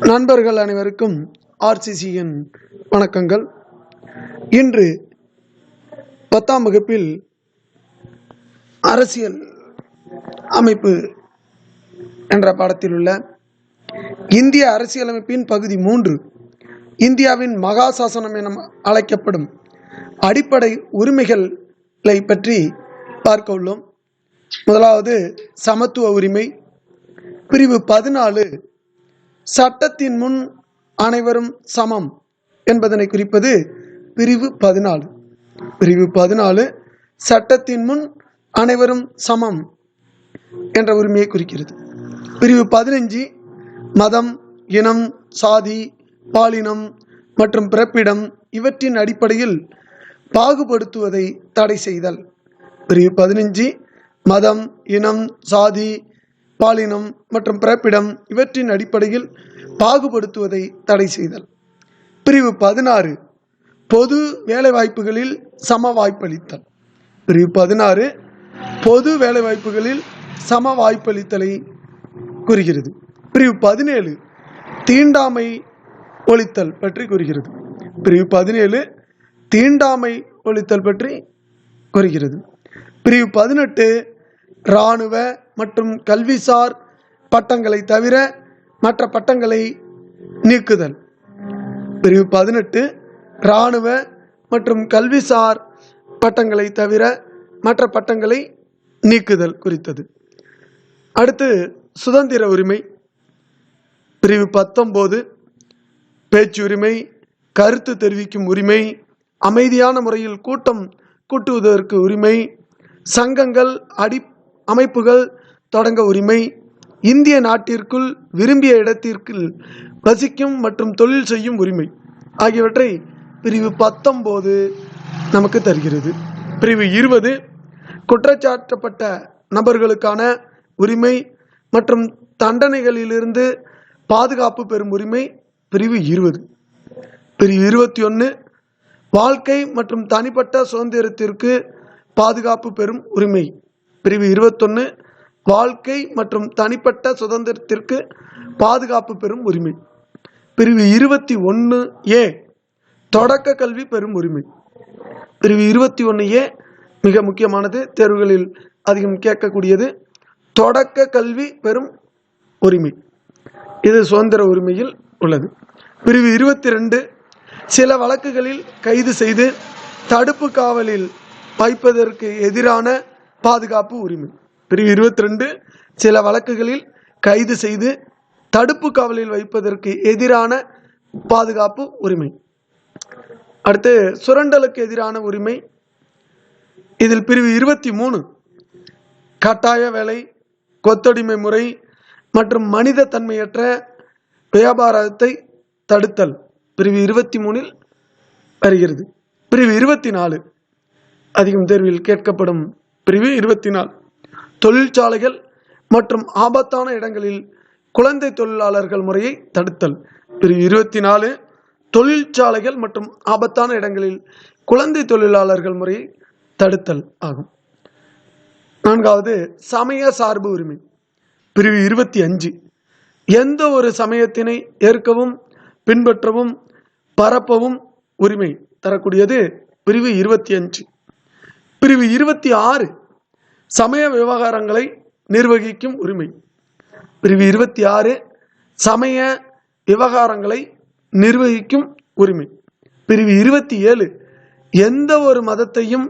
நண்பர்கள் அனைவருக்கும் ஆர்சிசியின் வணக்கங்கள். இன்று பத்தாம் வகுப்பில் அரசியல் அமைப்பு என்ற பாடத்தில் உள்ள இந்திய அரசியலமைப்பின் பகுதி மூன்று இந்தியாவின் மகா சாசனம் என அழைக்கப்படும் அடிப்படை உரிமைகளை பற்றி பார்க்க உள்ளோம். முதலாவது சமத்துவ உரிமை பிரிவு பதினாலு சட்டத்தின் முன் அனைவரும் சமம் என்பதனை குறிப்பது பிரிவு பதினாலு. பிரிவு பதினாலு சட்டத்தின் முன் அனைவரும் சமம் என்ற உரிமையை குறிக்கிறது. பிரிவு பதினஞ்சு மதம் இனம் சாதி பாலினம் மற்றும் பிறப்பிடம் இவற்றின் அடிப்படையில் பாகுபடுத்துவதை தடை செய்தல். பிரிவு பதினஞ்சு மதம் இனம் சாதி பாலினம் மற்றும் பிறப்பிடம் இவற்றின் அடிப்படையில் பாகுபடுத்துவதை தடை செய்தல். பிரிவு பதினாறு பொது வேலைவாய்ப்புகளில் சம வாய்ப்பளித்தல் பிரிவு பதினாறு பொது வேலைவாய்ப்புகளில் சம வாய்ப்பளித்தலை கூறுகிறது பிரிவு பதினேழு தீண்டாமை ஒழித்தல் பற்றி கூறுகிறது பிரிவு பதினேழு தீண்டாமை ஒழித்தல் பற்றி கூறுகிறது பிரிவு பதினெட்டு இராணுவ மற்றும் கல்விசார் பட்டங்களை தவிர மற்ற பட்டங்களை நீக்குதல். பிரிவு பதினெட்டு இராணுவ மற்றும் கல்விசார் பட்டங்களை தவிர மற்ற பட்டங்களை நீக்குதல் குறித்தது. அடுத்து சுதந்திர உரிமை. பிரிவு பத்தொம்போது பேச்சுரிமை கருத்து தெரிவிக்கும் உரிமை அமைதியான முறையில் கூட்டம் கூட்டுவதற்கு உரிமை சங்கங்கள் அடி அமைப்புகள் தொடங்க உரிமை. இந்திய நாட்டிற்குள் விரும்பிய இடத்திற்குள் வசிக்கும் மற்றும் தொழில் செய்யும் உரிமை ஆகியவற்றை பிரிவு பத்தொம்போது நமக்கு தருகிறது. பிரிவு இருபது குற்றச்சாட்டப்பட்ட நபர்களுக்கான உரிமை மற்றும் தண்டனைகளிலிருந்து பாதுகாப்பு பெறும் உரிமை பிரிவு இருபது. பிரிவு இருபத்தி ஒன்று வாழ்க்கை மற்றும் தனிப்பட்ட சுதந்திரத்திற்கு பாதுகாப்பு பெறும் உரிமை. பிரிவு இருபத்தொன்று வாழ்க்கை மற்றும் தனிப்பட்ட சுதந்திரத்திற்கு பாதுகாப்பு பெறும் உரிமை. பிரிவு இருபத்தி ஒன்று ஏ தொடக்க கல்வி பெறும் உரிமை. பிரிவு இருபத்தி ஒன்று ஏ மிக முக்கியமானது தேர்வுகளில் அதிகம் கேட்கக்கூடியது தொடக்க கல்வி பெறும் உரிமை. இது சுதந்திர உரிமையில் உள்ளது. பிரிவு இருபத்தி ரெண்டு சில வழக்குகளில் கைது செய்து தடுப்பு காவலில் வைப்பதற்கு எதிரான பாதுகாப்பு உரிமை. பிரிவு இருபத்தி ரெண்டு சில வழக்குகளில் கைது செய்து தடுப்பு காவலில் வைப்பதற்கு எதிரான பாதுகாப்பு உரிமை. அடுத்து சுரண்டலுக்கு எதிரான உரிமை. இதில் பிரிவு இருபத்தி மூணு கட்டாய வேலை கொத்தடிமை முறை மற்றும் மனித தன்மையற்ற வியாபாரத்தை தடுத்தல். பிரிவு இருபத்தி மூணில் வருகிறது. பிரிவு இருபத்தி நாலு அதிகம் தேர்வில் கேட்கப்படும் பிரிவு இருபத்தி நாலு தொழிற்சாலைகள் மற்றும் ஆபத்தான இடங்களில் குழந்தை தொழிலாளர்கள் முறையை தடுத்தல். பிரிவு இருபத்தி நாலு தொழிற்சாலைகள் மற்றும் ஆபத்தான இடங்களில் குழந்தை தொழிலாளர்கள் முறையை தடுத்தல் ஆகும். நான்காவது சமய சார்பு உரிமை. பிரிவு இருபத்தி அஞ்சு எந்த ஒரு சமயத்தினை ஏற்கவும் பின்பற்றவும் பரப்பவும் உரிமை தரக்கூடியது பிரிவு இருபத்தி அஞ்சு பிரிவு இருபத்தி ஆறு சமய விவகாரங்களை நிர்வகிக்கும் உரிமை. பிரிவு இருபத்தி ஆறு சமய விவகாரங்களை நிர்வகிக்கும் உரிமை. பிரிவு இருபத்தி ஏழு எந்த ஒரு மதத்தையும்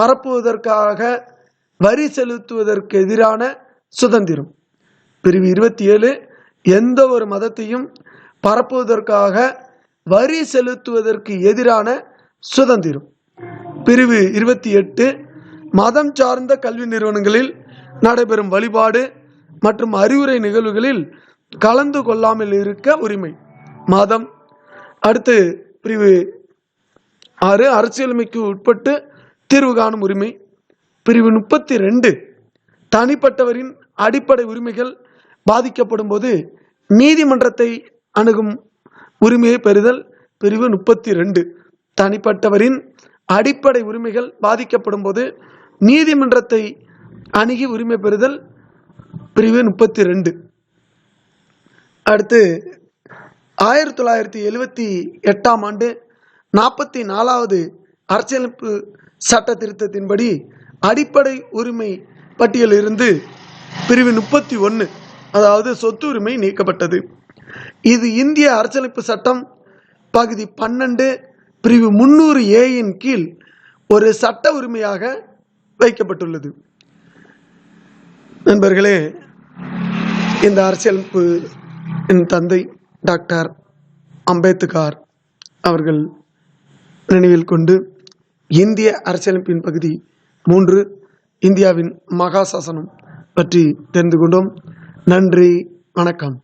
பரப்புவதற்காக வரி செலுத்துவதற்கு எதிரான சுதந்திரம். பிரிவு இருபத்தி ஏழு எந்த ஒரு மதத்தையும் பரப்புவதற்காக வரி செலுத்துவதற்கு எதிரான சுதந்திரம். பிரிவு இருபத்தி எட்டு மதம் சார்ந்த கல்வி நிறுவனங்களில் நடைபெறும் வழிபாடு மற்றும் அறிவுரை நிகழ்வுகளில் கலந்து கொள்ளாமல் இருக்க உரிமை. மதம். அடுத்து பிரிவு ஆறு அரசியலமைக்கு உட்பட்டு தீர்வு காணும் உரிமை. பிரிவு முப்பத்தி ரெண்டு தனிப்பட்டவரின் அடிப்படை உரிமைகள் பாதிக்கப்படும் போது நீதிமன்றத்தை அணுகும் உரிமையை பெறுதல். பிரிவு முப்பத்தி ரெண்டு தனிப்பட்டவரின் அடிப்படை உரிமைகள் பாதிக்கப்படும் போது நீதிமன்றத்தை அணுகி உரிமை பெறுதல் பிரிவு முப்பத்தி ரெண்டு அடுத்து ஆயிரத்தி தொள்ளாயிரத்தி எழுவத்தி எட்டாம் ஆண்டு நாற்பத்தி நாலாவது அரசியலமைப்பு சட்ட திருத்தத்தின்படி அடிப்படை உரிமை பட்டியலிருந்து பிரிவு முப்பத்தி ஒன்று அதாவது சொத்து உரிமை நீக்கப்பட்டது. இது இந்திய அரசியலமைப்பு சட்டம் பகுதி பன்னெண்டு பிரிவு முன்னூறு ஏயின் கீழ் ஒரு சட்ட உரிமையாக வைக்கப்பட்டுள்ளது. நண்பர்களே இந்த அரசியலமைப்பு என் தந்தை டாக்டர் அம்பேத்கர் அவர்கள் நினைவில் கொண்டு இந்திய அரசியலமைப்பின் பகுதி மூன்று இந்தியாவின் மகா சாசனம் பற்றி தெரிந்து கொண்டோம். நன்றி வணக்கம்.